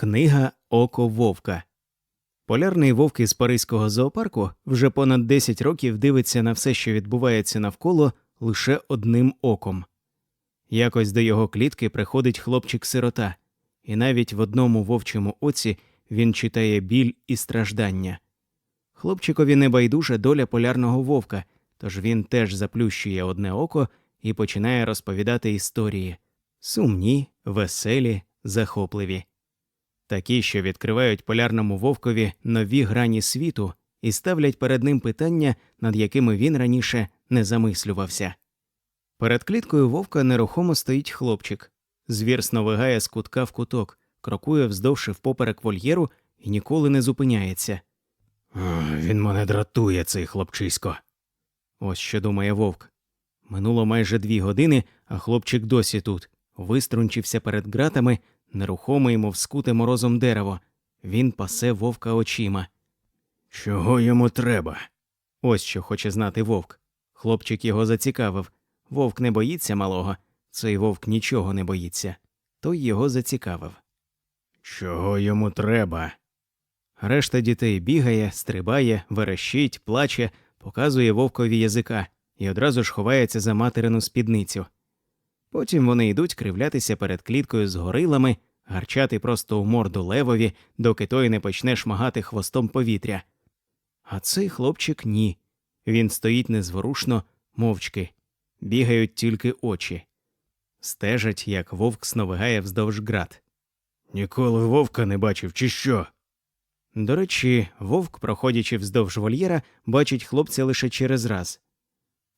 Книга Око Вовка. Полярний вовк із Паризького зоопарку вже понад 10 років дивиться на все, що відбувається навколо, лише одним оком. Якось до його клітки приходить хлопчик-сирота, і навіть в одному вовчому оці він читає біль і страждання. Хлопчикові не байдуже доля полярного вовка, тож він теж заплющує одне око і починає розповідати історії сумні, веселі, захопливі такі, що відкривають полярному вовкові нові грані світу і ставлять перед ним питання, над якими він раніше не замислювався. Перед кліткою вовка нерухомо стоїть хлопчик, звірсно вигає з кутка в куток, крокує вздовж впоперек вольєру і ніколи не зупиняється. Він мене дратує, цей хлопчисько. Ось що думає вовк. Минуло майже дві години, а хлопчик досі тут, виструнчився перед ґратами, нерухомий, мов скуте морозом дерево. Він пасе вовка очима. Чого йому треба? Ось що хоче знати вовк. Хлопчик його зацікавив. Вовк не боїться малого, цей вовк нічого не боїться. Той його зацікавив. Чого йому треба? Решта дітей бігає, стрибає, верещить, плаче, показує вовкові язика і одразу ж ховається за материну спідницю. Потім вони йдуть кривлятися перед кліткою з горилами, гарчати просто у морду левові, доки той не почне шмагати хвостом повітря. А цей хлопчик ні. Він стоїть незворушно, мовчки, бігають тільки очі, стежать, як вовк сновигає вздовж град. Ніколи вовка не бачив, чи що? До речі, вовк, проходячи вздовж вольєра, бачить хлопця лише через раз.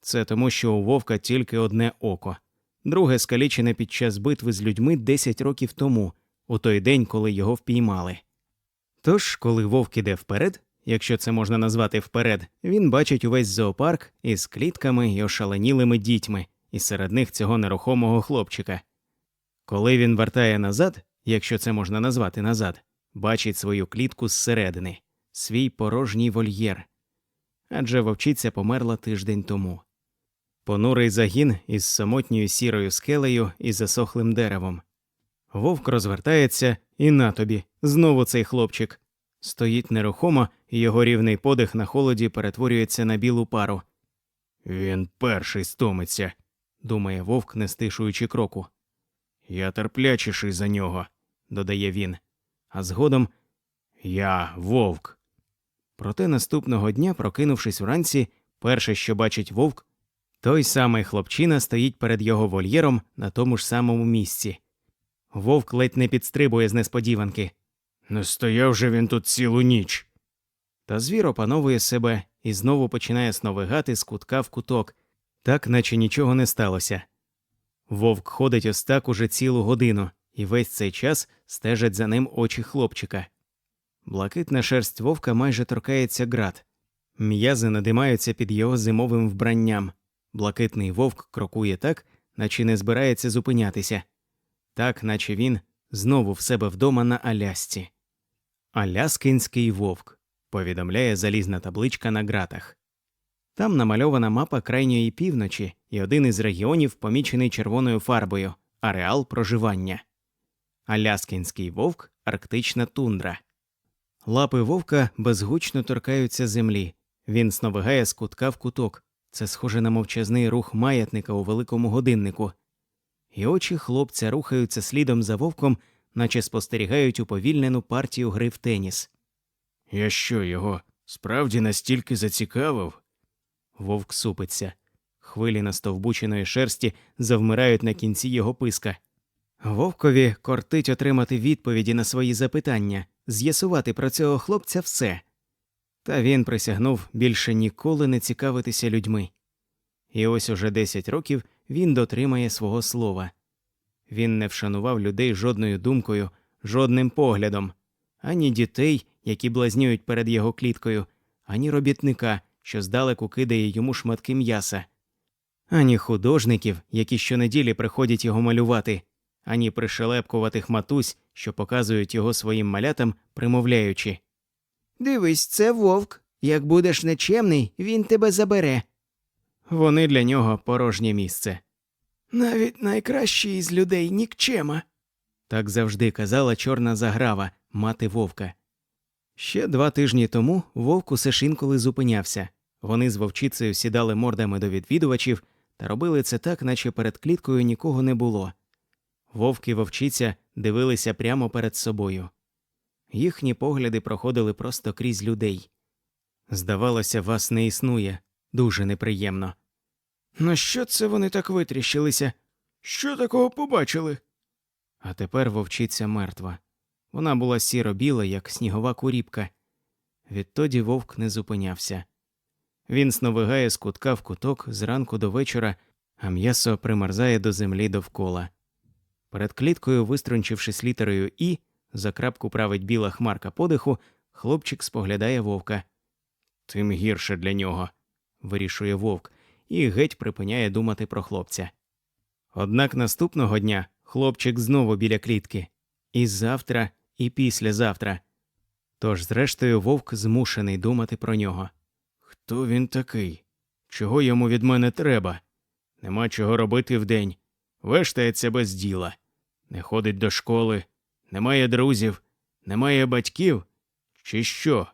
Це тому, що у вовка тільки одне око друге скалічене під час битви з людьми 10 років тому, у той день, коли його впіймали. Тож, коли вовк іде вперед, якщо це можна назвати вперед, він бачить увесь зоопарк із клітками і ошаленілими дітьми, і серед них цього нерухомого хлопчика. Коли він вертає назад, якщо це можна назвати назад, бачить свою клітку зсередини, свій порожній вольєр. Адже вовчиця померла тиждень тому. Понурий загін із самотньою сірою скелею і засохлим деревом. Вовк розвертається, і на тобі, знову цей хлопчик. Стоїть нерухомо, і його рівний подих на холоді перетворюється на білу пару. Він перший стомиться, думає вовк, не стишуючи кроку. Я терплячіший за нього, додає він. А згодом я вовк. Проте наступного дня, прокинувшись вранці, перше, що бачить вовк, той самий хлопчина стоїть перед його вольєром на тому ж самому місці. Вовк ледь не підстрибує з несподіванки. Не стояв же він тут цілу ніч. Та звір опановує себе і знову починає сновигати з кутка в куток, так наче нічого не сталося. Вовк ходить ось так уже цілу годину, і весь цей час стежать за ним очі хлопчика. Блакитна шерсть вовка майже торкається град, м'язи надимаються під його зимовим вбранням. Блакитний вовк крокує так, наче не збирається зупинятися, так наче він знову в себе вдома на Алясці. Аляскинський вовк, повідомляє залізна табличка на ґратах. Там намальована мапа крайньої півночі і один із регіонів, помічений червоною фарбою ареал проживання. Аляскинський вовк арктична тундра. Лапи вовка безгучно торкаються землі. Він сновигає з кутка в куток. Це схоже на мовчазний рух маятника у великому годиннику. І очі хлопця рухаються слідом за вовком, наче спостерігають уповільнену партію гри в теніс. Я що його справді настільки зацікавив? Вовк супиться. Хвилі настовбученої шерсті завмирають на кінці його писка. Вовкові кортить отримати відповіді на свої запитання, з'ясувати про цього хлопця все. Та він присягнув більше ніколи не цікавитися людьми. І ось уже десять років він дотримає свого слова. Він не вшанував людей жодною думкою, жодним поглядом, ані дітей, які блазнюють перед його кліткою, ані робітника, що здалеку кидає йому шматки м'яса, ані художників, які щонеділі приходять його малювати, ані пришелепкуватих матусь, що показують його своїм малятам, примовляючи Дивись, це вовк. Як будеш нечемний, він тебе забере. вони для нього порожнє місце. Навіть найкращий із людей нікчема. Так завжди казала чорна заграва, мати вовка. Ще два тижні тому вовк усе ж інколи зупинявся. Вони з вовчицею сідали мордами до відвідувачів та робили це так, наче перед кліткою нікого не було. Вовк і вовчиця дивилися прямо перед собою. Їхні погляди проходили просто крізь людей. Здавалося, вас не існує дуже неприємно. На що це вони так витріщилися? Що такого побачили? А тепер вовчиця мертва. Вона була сіро-біла, як снігова куріпка. Відтоді вовк не зупинявся. Він сновигає з кутка в куток зранку до вечора, а м'ясо примерзає до землі довкола. Перед кліткою, виструнчившись літерою І, за крапку править біла хмарка подиху, хлопчик споглядає вовка. Тим гірше для нього, вирішує вовк, і геть припиняє думати про хлопця. Однак наступного дня хлопчик знову біля клітки. І завтра, і післязавтра. Тож, зрештою, вовк змушений думати про нього. Хто він такий? Чого йому від мене треба? Нема чого робити вдень. Вештається без діла. Не ходить до школи, немає друзів, немає батьків. Чи що?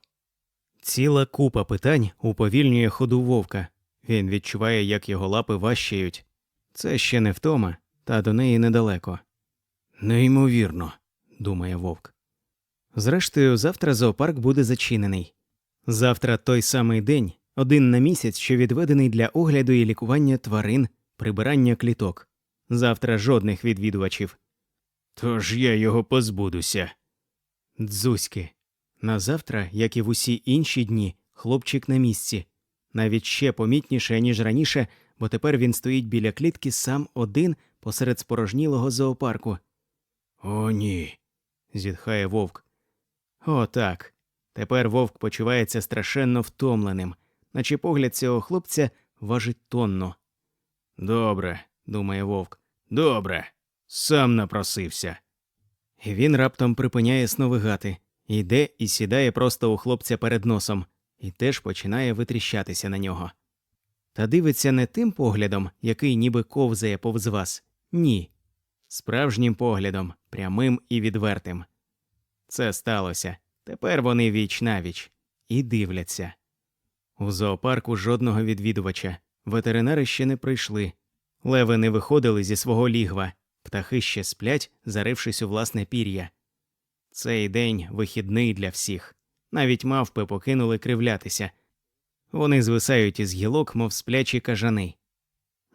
Ціла купа питань уповільнює ходу вовка. Він відчуває, як його лапи важчають. Це ще не втома, та до неї недалеко. Неймовірно, думає вовк. Зрештою, завтра зоопарк буде зачинений. Завтра той самий день, один на місяць, що відведений для огляду і лікування тварин, прибирання кліток. Завтра жодних відвідувачів. Тож я його позбудуся. Дзузьки. На завтра, як і в усі інші дні, хлопчик на місці. Навіть ще помітніше, ніж раніше, бо тепер він стоїть біля клітки сам один посеред спорожнілого зоопарку. О, ні. зітхає вовк. О, так. Тепер вовк почувається страшенно втомленим, наче погляд цього хлопця важить тонну. Добре, думає вовк. Добре. Сам напросився. Він раптом припиняє сновигати, йде і сідає просто у хлопця перед носом, і теж починає витріщатися на нього. Та дивиться не тим поглядом, який ніби ковзає повз вас. Ні. Справжнім поглядом, прямим і відвертим. Це сталося. Тепер вони віч навіч і дивляться. У зоопарку жодного відвідувача. Ветеринари ще не прийшли. Леви не виходили зі свого лігва, птахи ще сплять, зарившись у власне пір'я. Цей день вихідний для всіх. Навіть мавпи покинули кривлятися. Вони звисають із гілок, мов сплячі кажани.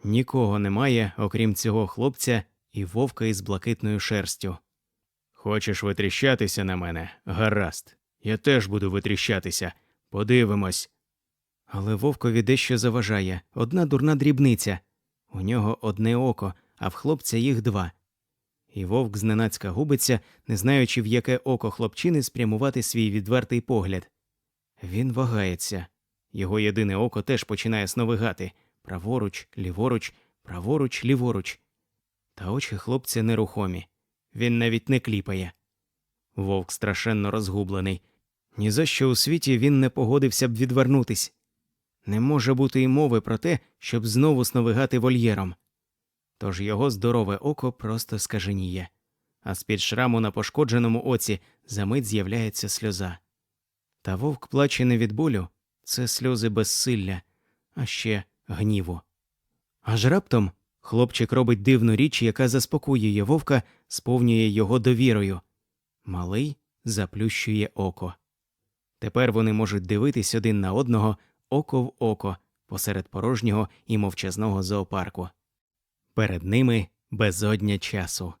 Нікого немає, окрім цього хлопця і вовка із блакитною шерстю. Хочеш витріщатися на мене? Гаразд. Я теж буду витріщатися. Подивимось. Але вовкові дещо заважає одна дурна дрібниця. У нього одне око, а в хлопця їх два. І вовк зненацька губиться, не знаючи, в яке око хлопчини спрямувати свій відвертий погляд. Він вагається. Його єдине око теж починає сновигати праворуч, ліворуч, праворуч, ліворуч. Та очі хлопця нерухомі. Він навіть не кліпає. Вовк страшенно розгублений. Ні за що у світі він не погодився б відвернутись. Не може бути й мови про те, щоб знову сновигати вольєром. Тож його здорове око просто скаженіє, а з-під шраму на пошкодженому оці за мить з'являється сльоза. Та вовк плаче не від болю, це сльози безсилля, а ще гніву. Аж раптом хлопчик робить дивну річ, яка заспокоює вовка, сповнює його довірою. Малий заплющує око. Тепер вони можуть дивитись один на одного око в око посеред порожнього і мовчазного зоопарку. Перед ними безодня часу.